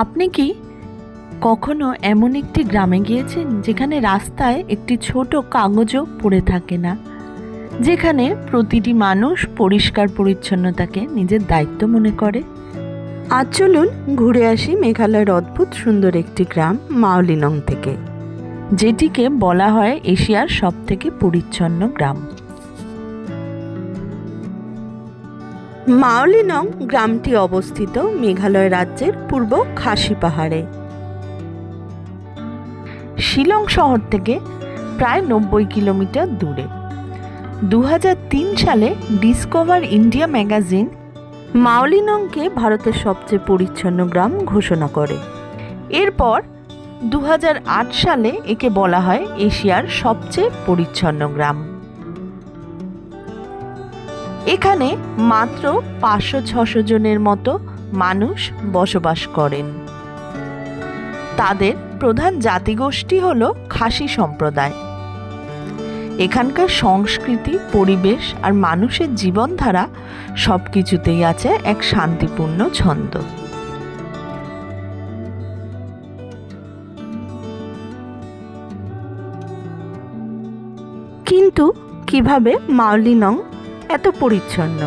আপনি কি কখনো এমন একটি গ্রামে গিয়েছেন যেখানে রাস্তায় একটি ছোট কাগজও পড়ে থাকে না? যেখানে প্রতিটি মানুষ পরিষ্কার পরিচ্ছন্নতাকে নিজের দায়িত্ব মনে করে? আজ চলুন ঘুরে আসি মেঘালয়ের অদ্ভুত সুন্দর একটি গ্রাম মাওলিনং থেকে, যেটিকে বলা হয় এশিয়ার সবথেকে পরিচ্ছন্ন গ্রাম। মাওলিনং গ্রামটি অবস্থিত মেঘালয় রাজ্যের পূর্ব খাসি পাহাড়ে। শিলং শহর থেকে প্রায় নব্বই কিলোমিটার দূরে। দু হাজার তিন সালে ডিসকভার ইন্ডিয়া ম্যাগাজিন মাওলিনংকে ভারতের সবচেয়ে পরিচ্ছন্ন গ্রাম ঘোষণা করে। এরপর দু হাজার আট সালে একে বলা হয় এশিয়ার সবচেয়ে পরিচ্ছন্ন গ্রাম। এখানে মাত্র পাঁচশো ছশো জনের মতো মানুষ বসবাস করেন। তাদের প্রধান জাতিগোষ্ঠী হল খাসি সম্প্রদায়। এখানকার সংস্কৃতি, পরিবেশ আর মানুষের জীবনধারা সব কিছুতেই আছে এক শান্তিপূর্ণ ছন্দ। কিন্তু কীভাবে মাওলিনং এত পরিচ্ছন্ন।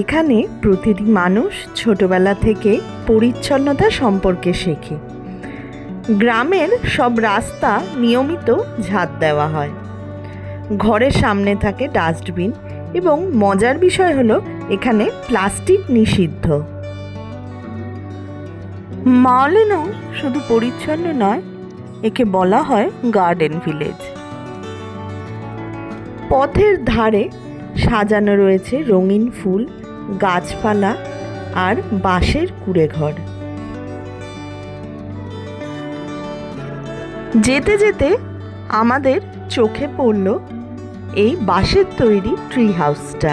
এখানে প্রতিটি মানুষ ছোটবেলা থেকে পরিচ্ছন্নতা সম্পর্কে শেখে। গ্রামের সব রাস্তা নিয়মিত ঝাঁট দেওয়া হয়। ঘরের সামনে থাকে ডাস্টবিন এবং মজার বিষয় হলো এখানে প্লাস্টিক নিষিদ্ধ। মাওলিনং শুধু পরিচ্ছন্ন নয়, একে বলা হয় গার্ডেন ভিলেজ। পথের ধারে সাজানো রয়েছে রঙিন ফুল, গাছপালা আর বাঁশের কুড়ে ঘর যেতে যেতে আমাদের চোখে পড়ল এই বাঁশের তৈরি ট্রি হাউসটা।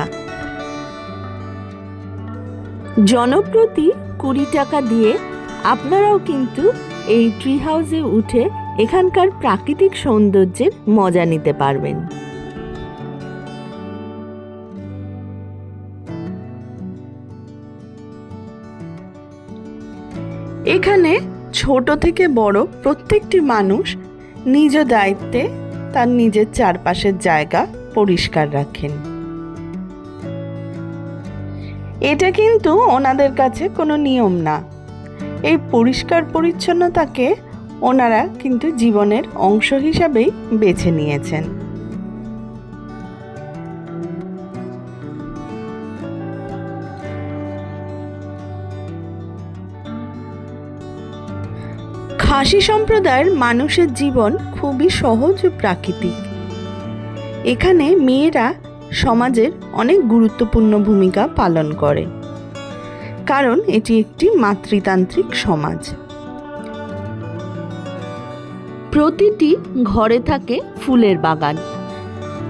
জনপ্রতি কুড়ি টাকা দিয়ে আপনারাও কিন্তু এই ট্রি হাউসে উঠে এখানকার প্রাকৃতিক সৌন্দর্যের মজা নিতে পারবেন। এখানে ছোট থেকে বড় প্রত্যেকটি মানুষ নিজ দায়িত্বে তার নিজের চারপাশের জায়গা পরিষ্কার রাখেন। এটা কিন্তু ওনাদের কাছে কোনো নিয়ম না। এই পরিষ্কার পরিচ্ছন্নতাকে ওনারা কিন্তু জীবনের অংশ হিসাবেই বেছে নিয়েছেন। খাসি সম্প্রদায়ের মানুষের জীবন খুবই সহজ ও প্রাকৃতিক। এখানে মেয়েরা সমাজের অনেক গুরুত্বপূর্ণ ভূমিকা পালন করে। কারণ এটি একটি মাতৃতান্ত্রিক সমাজ। প্রতিটি ঘরে থাকে ফুলের বাগান।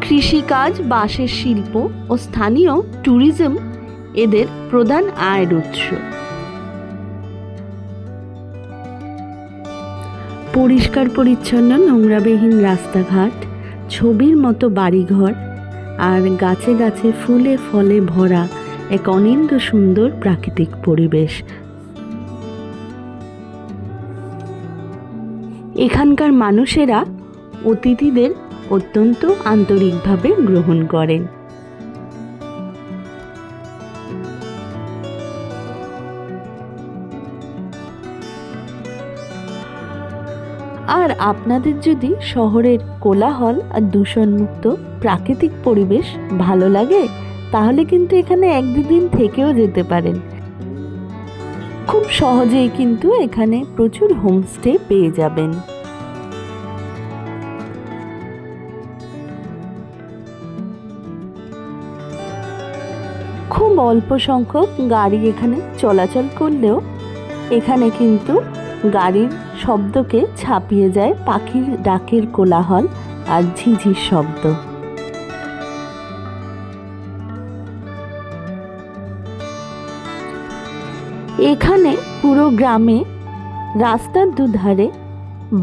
কৃষিকাজ, বাঁশের শিল্প ও স্থানীয় ট্যুরিজম এদের প্রধান আয়ের উৎস। পরিষ্কার পরিচ্ছন্ন নোংরাবিহীন রাস্তাঘাট, ছবির মতো বাড়িঘর আর গাছে গাছে ফুলে ফলে ভরা এক অনিন্দ সুন্দর প্রাকৃতিক পরিবেশ। এখানকার মানুষেরা অতিথিদের অত্যন্ত আন্তরিকভাবে গ্রহণ করেন। আর আপনাদের যদি শহরের কোলাহল আর দূষণমুক্ত প্রাকৃতিক পরিবেশ ভালো লাগে, তাহলে কিন্তু এখানে এক দুদিন থেকেও যেতে পারেন। খুব সহজেই কিন্তু এখানে প্রচুর হোমস্টে পেয়ে যাবেন। খুব অল্প সংখ্যক গাড়ি এখানে চলাচল করলেও এখানে কিন্তু গাড়ির শব্দকে ছাপিয়ে যায় পাখির ডাকের কোলাহল আর ঝিঝির শব্দ। এখানে পুরো গ্রামে রাস্তার দুধারে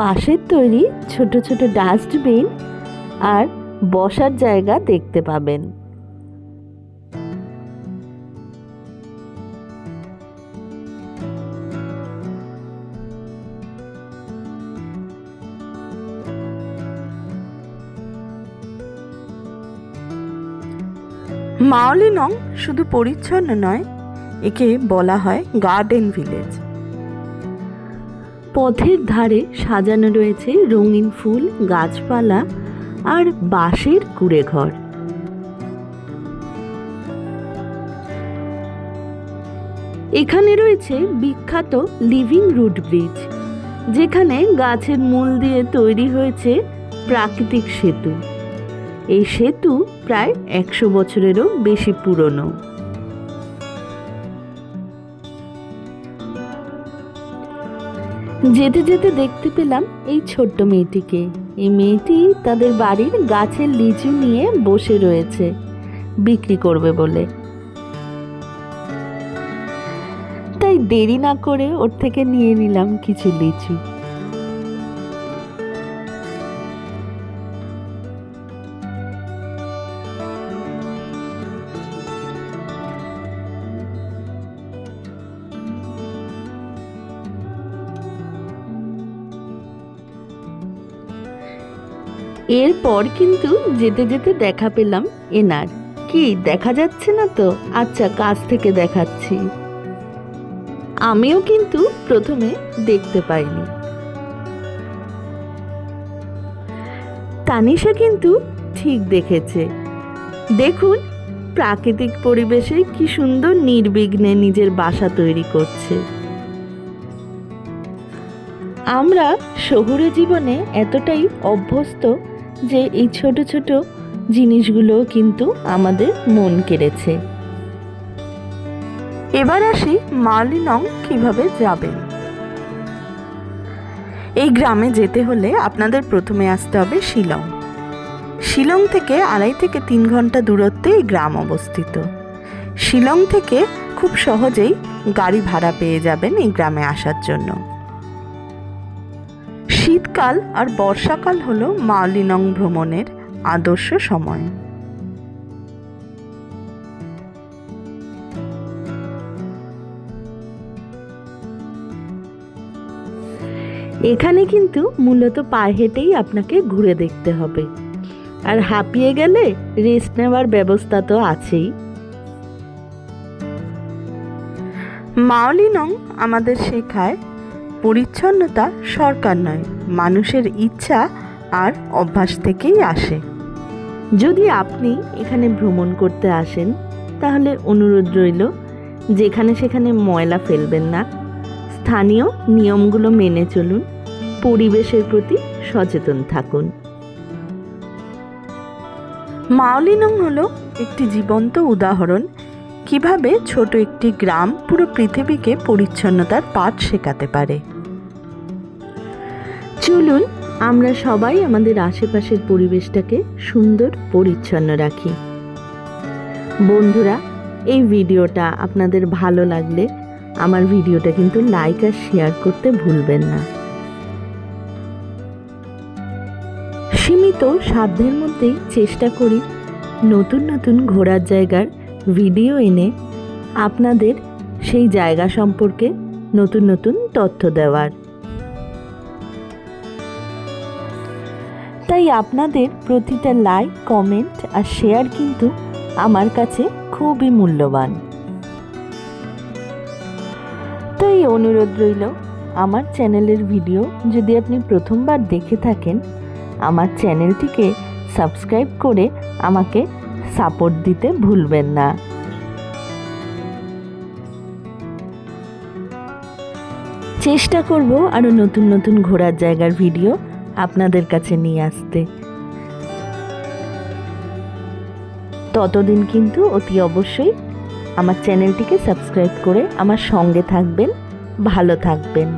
বাঁশের তৈরি ছোট ছোট ডাস্টবিন আর বসার জায়গা দেখতে পাবেন। মাওলিনং শুধু পরিচ্ছন্ন নয়, একে বলা হয় গার্ডেন ভিলেজ। পথের ধারে সাজানো রয়েছে রঙিন ফুল, গাছপালা আর বাঁশের কুড়ে ঘর এখানে রয়েছে বিখ্যাত লিভিং রুট ব্রিজ, যেখানে গাছের মূল দিয়ে তৈরি হয়েছে প্রাকৃতিক সেতু। এই সেতু প্রায় একশো বছরেরও বেশি পুরনো। যেতে যেতে দেখতে পেলাম এই ছোট্ট মেয়েটিকে। এই মেয়েটি তাদের বাড়ির গাছের লিচু নিয়ে বসে রয়েছে। বিক্রি করবে বলে। তাই দেরি না করে ওর থেকে নিয়ে নিলাম কিছু লিচু। এরপর কিন্তু যেতে যেতে দেখা পেলাম এনার। কি, দেখা যাচ্ছে না তো? আচ্ছা কাছ থেকে দেখাচ্ছি। আমিও কিন্তু প্রথমে দেখতে পাইনি। তানিশা কিন্তু ঠিক দেখেছে। দেখুন, প্রাকৃতিক পরিবেশে কি সুন্দর নির্বিঘ্নে নিজের বাসা তৈরি করছে। আমরা শহুরে জীবনে এতটাই অভ্যস্ত যে এই ছোট ছোট জিনিসগুলো কিন্তু আমাদের মন কেড়েছে। এবার আসি মালিনং কীভাবে যাবেন। এই গ্রামে যেতে হলে আপনাদের প্রথমে আসতে হবে শিলং। শিলং থেকে আড়াই থেকে তিন ঘণ্টা দূরত্বে এই গ্রাম অবস্থিত। শিলং থেকে খুব সহজেই গাড়ি ভাড়া পেয়ে যাবেন এই গ্রামে আসার জন্য। শীতকাল আর বর্ষাকাল হল মালিনং ভ্রমণের আদর্শ সময়। এখানে কিন্তু মূলত পায়ে হেঁটেই আপনাকে ঘুরে দেখতে হবে। আর হাঁপিয়ে গেলে রেস্ট নেওয়ার ব্যবস্থা তো আছেই। মাওলিনং আমাদের শেখায় পরিচ্ছন্নতা সরকার নয়, মানুষের ইচ্ছা আর অভ্যাস থেকেই আসে। যদি আপনি এখানে ভ্রমণ করতে আসেন, তাহলে অনুরোধ রইল যেখানে সেখানে ময়লা ফেলবেন না। স্থানীয় নিয়মগুলো মেনে চলুন, পরিবেশের প্রতি সচেতন থাকুন। মাওলিনং হলো একটি জীবন্ত উদাহরণ কীভাবে ছোট একটি গ্রাম পুরো পৃথিবীকে পরিচ্ছন্নতার পাঠ শেখাতে পারে? চলুন, আমরা সবাই আমাদের আশেপাশের পরিবেশটাকে সুন্দর, পরিচ্ছন্ন রাখি। বন্ধুরা, এই ভিডিওটা আপনাদের ভালো লাগলে আমার ভিডিওটা কিন্তু লাইক আর শেয়ার করতে ভুলবেন না। সীমিত সাধ্যের মধ্যেই চেষ্টা করি নতুন নতুন ঘোরার জায়গার ভিডিও এনে আপনাদের সেই জায়গা সম্পর্কে নতুন নতুন তথ্য দেওয়ার। তাই আপনাদের প্রতিটা লাইক কমেন্ট আর শেয়ার কিন্তু আমার কাছে খুবই মূল্যবান। তাই অনুরোধ রইল, আমার চ্যানেলের ভিডিও যদি আপনি প্রথমবার দেখে থাকেন, আমার চ্যানেলটিকে সাবস্ক্রাইব করে আমাকে সাপোর্ট দিতে ভুলবেন না। চেষ্টা করব আরও নতুন নতুন ঘোরার জায়গার ভিডিও আপনাদের কাছে নিয়ে আসতে। ততদিন কিন্তু অতি অবশ্যই আমার চ্যানেলটিকে সাবস্ক্রাইব করে আমার সঙ্গে থাকবেন, ভালো থাকবেন।